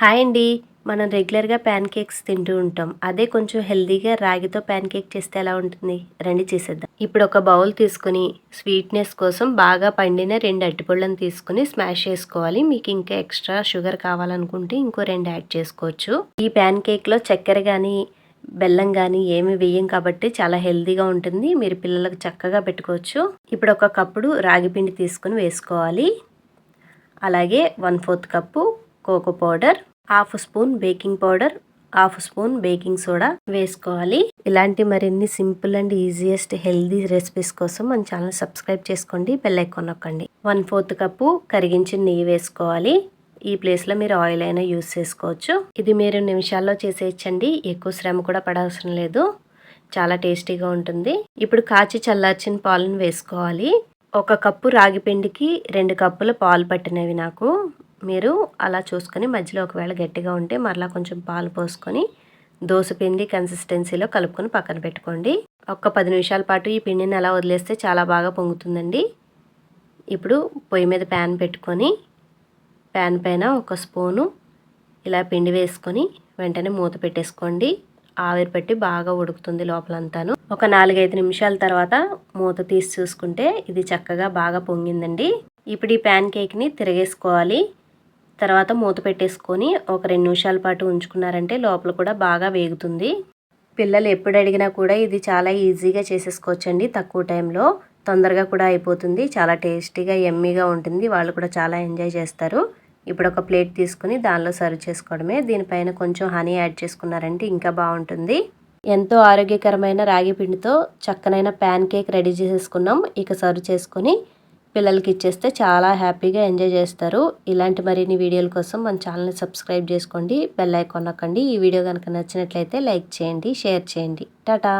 Hi అండి. మనం రెగ్యులర్గా ప్యాన్ కేక్స్ తింటూ ఉంటాం. అదే కొంచెం హెల్దీగా రాగితో ప్యాన్ కేక్ చేస్తే ఎలా ఉంటుంది? రండి చేసేద్దాం. ఇప్పుడు ఒక బౌల్ తీసుకుని స్వీట్నెస్ కోసం బాగా పండిన రెండు అట్టిపళ్ళను తీసుకుని స్మాష్ చేసుకోవాలి. మీకు ఇంకా ఎక్స్ట్రా షుగర్ కావాలనుకుంటే ఇంకో రెండు యాడ్ చేసుకోవచ్చు. ఈ ప్యాన్ కేక్లో చక్కెర కానీ బెల్లం కానీ ఏమి వేయం కాబట్టి చాలా హెల్దీగా ఉంటుంది. మీరు పిల్లలకు చక్కగా పెట్టుకోవచ్చు. ఇప్పుడు ఒక కప్పుడు రాగి పిండి తీసుకుని వేసుకోవాలి. అలాగే one fourth cup cocoa powder half spoon baking powder half spoon baking soda వేసుకోవాలి. ఇలాంటి మరిన్ని simple and easiest healthy recipes కోసం మన ఛానల్ సబ్స్క్రైబ్ చేసుకోండి బెల్ ఐకాన్ నొక్కండి. వన్ ఫోర్త్ కప్పు కరిగించిన నెయ్యి వేసుకోవాలి. ఈ ప్లేస్లో మీరు ఆయిల్ అయినా యూస్ చేసుకోవచ్చు. ఇది మీరు నిమిషాల్లో చేసేయచ్చండి ఎక్కువ శ్రమ కూడా పడవసరం లేదు. చాలా టేస్టీగా ఉంటుంది. ఇప్పుడు కాచి చల్లార్చిన పాలను వేసుకోవాలి. ఒక కప్పు రాగి పిండికి రెండు కప్పుల పాలు పట్టినవి నాకు. మీరు అలా చూసుకొని మధ్యలో ఒకవేళ గట్టిగా ఉంటే మరలా కొంచెం పాలు పోసుకొని దోశ పిండి కన్సిస్టెన్సీలో కలుపుకొని పక్కన పెట్టుకోండి. ఒక్క పది నిమిషాల పాటు ఈ పిండిని అలా వదిలేస్తే చాలా బాగా పొంగుతుందండి. ఇప్పుడు పొయ్యి మీద ప్యాన్ పెట్టుకొని ప్యాన్ పైన ఒక స్పూను ఇలా పిండి వేసుకొని వెంటనే మూత పెట్టేసుకోండి. ఆవిరి పెట్టి బాగా ఉడుకుతుంది లోపలంతాను. ఒక నాలుగైదు నిమిషాల తర్వాత మూత తీసి చూసుకుంటే ఇది చక్కగా బాగా పొంగిందండి. ఇప్పుడు ఈ ప్యాన్ కేక్ని తిరగేసుకోవాలి. తర్వాత మూత పెట్టేసుకొని ఒక రెండు నిమిషాల పాటు ఉంచుకున్నారంటే లోపల కూడా బాగా వేగుతుంది. పిల్లలు ఎప్పుడు అడిగినా కూడా ఇది చాలా ఈజీగా చేసేసుకోవచ్చండి తక్కువ టైంలో. తొందరగా కూడా అయిపోతుంది. చాలా టేస్టీగా ఎమ్మీగా ఉంటుంది. వాళ్ళు కూడా చాలా ఎంజాయ్ చేస్తారు. ఇప్పుడు ఒక ప్లేట్ తీసుకుని దానిలో సర్వ్ చేసుకోవడమే. దీనిపైన కొంచెం హనీ యాడ్ చేసుకున్నారంటే ఇంకా బాగుంటుంది. ఎంతో ఆరోగ్యకరమైన రాగి పిండితో చక్కనైన ప్యాన్ కేక్ రెడీ చేసేసుకున్నాం. ఇక సర్వ్ చేసుకొని పిల్లలకి ఇచ్చేస్తే చాలా హ్యాపీగా ఎంజాయ్ చేస్తారు. ఇలాంటి మరిన్ని వీడియోల కోసం మన ఛానల్ని సబ్స్క్రైబ్ చేసుకోండి బెల్ ఐకాన్ నొక్కండి. ఈ వీడియో కనుక నచ్చినట్లయితే లైక్ చేయండి షేర్ చేయండి. టాటా!